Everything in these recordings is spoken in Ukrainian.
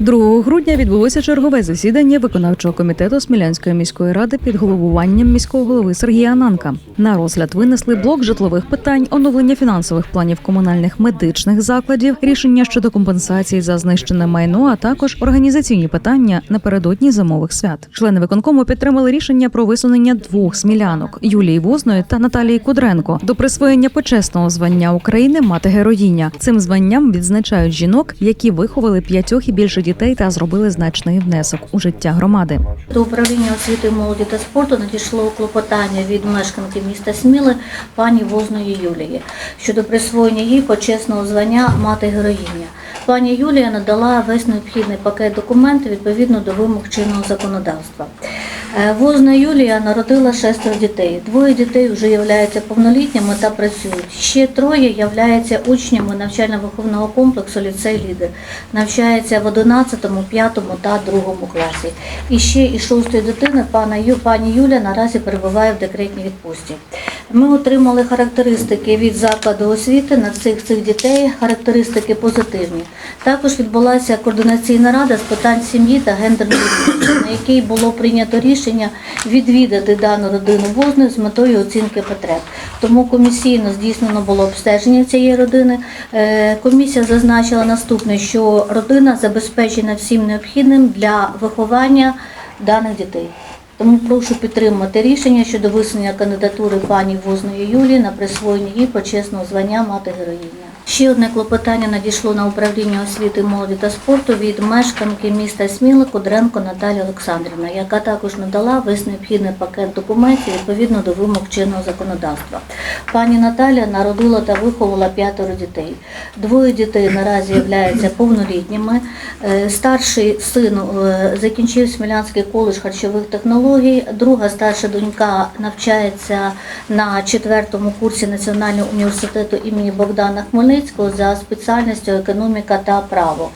2 грудня відбулося чергове засідання виконавчого комітету Смілянської міської ради під головуванням міського голови Сергія Ананка. На розгляд винесли блок житлових питань, оновлення фінансових планів комунальних медичних закладів, рішення щодо компенсації за знищене майно, а також організаційні питання напередодні зимових свят. Члени виконкому підтримали рішення про висунення двох смілянок Юлії Возної та Наталії Кудренко до присвоєння почесного звання України мати героїня. Цим званням відзначають жінок, які виховали п'ятьох і більше дітей та зробили значний внесок у життя громади. До управління освіти, молоді та спорту надійшло клопотання від мешканки міста Сміли пані Возної Юлії щодо присвоєння їй почесного звання мати героїня. Пані Юлія надала весь необхідний пакет документів відповідно до вимог чинного законодавства. Е, Возна Юлія народила шестеро дітей. Двоє дітей вже являються повнолітніми та працюють. Ще троє являються учнями навчально-виховного комплексу ліцей Лідер. Навчається в 11, 5 та 2 класі. І ще і шостої дитини пана пані Юля наразі перебуває в декретній відпустці. Ми отримали характеристики від закладу освіти на цих цих дітей, характеристики позитивні. Також відбулася координаційна рада з питань сім'ї та гендерної рівності, на якій було прийнято рішення відвідати дану родину возних з метою оцінки потреб. Тому комісійно здійснено було обстеження цієї родини. Е, Комісія зазначила наступне, що родина забезпечена всім необхідним для виховання даних дітей. Тому прошу підтримати рішення щодо висунення кандидатури пані Возної Юлії на присвоєння їй почесного звання мати героїня. Ще одне клопотання надійшло на управління освіти, молоді та спорту від мешканки міста Сміла Кудренко Наталії Олександрівна, яка також надала весь необхідний пакет документів відповідно до вимог чинного законодавства. Пані Наталя народила та виховала п'ятеро дітей. Двоє дітей наразі являються повнолітніми. Е, Старший син е, закінчив Смілянський коледж харчових технологій. Друга старша донька навчається на четвертому курсі Національного університету імені Богдана Хмельницького за спеціальністю економіка та право.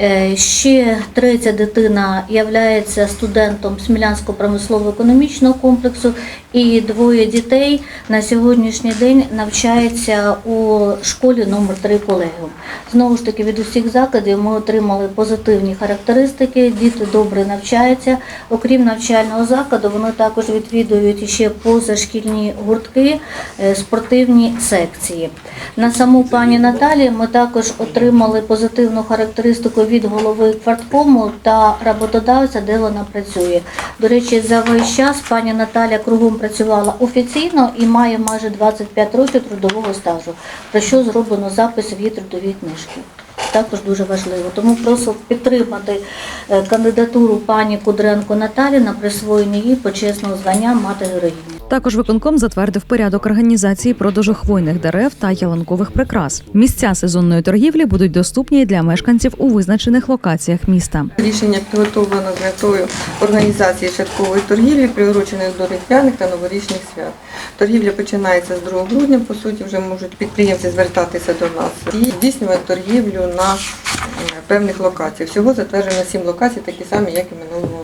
Е, Ще третя дитина є студентом Смілянського промислово-економічного комплексу, і двоє дітей на сьогоднішній день навчаються у школі номер 3 колегіум. Знову ж таки, від усіх закладів ми отримали позитивні характеристики. Діти добре навчаються. Окрім навчального закладу, вони також відвідують ще позашкільні гуртки, е, спортивні секції. На саму пані Наталі ми також отримали позитивну характеристику від голови кварткому та роботодавця, де вона працює. До речі, за весь час пані Наталя кругом працювала офіційно і має майже 25 років трудового стажу, про що зроблено запис в її трудовій книжці. Також дуже важливо. Тому прошу підтримати е, кандидатуру пані Кудренко Наталі на присвоєння їй почесного звання мати героїні. Також виконком затвердив порядок організації продажу хвойних дерев та ялинкових прикрас. Місця сезонної торгівлі будуть доступні для мешканців у визначених локаціях міста. Рішення підготовлено з метою організації святкової торгівлі, приурочених до різдвяних та новорічних свят. Торгівля починається з 2 грудня, по суті, вже можуть підприємці звертатися до нас і здійснювати торгівлю на е, певних локаціях. Всього затверджено 7 локацій, такі самі, як і минулого.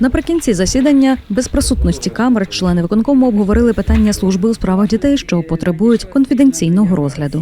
Наприкінці засідання без присутності камер члени виконкому обговорили питання служби у справах дітей, що потребують конфіденційного розгляду.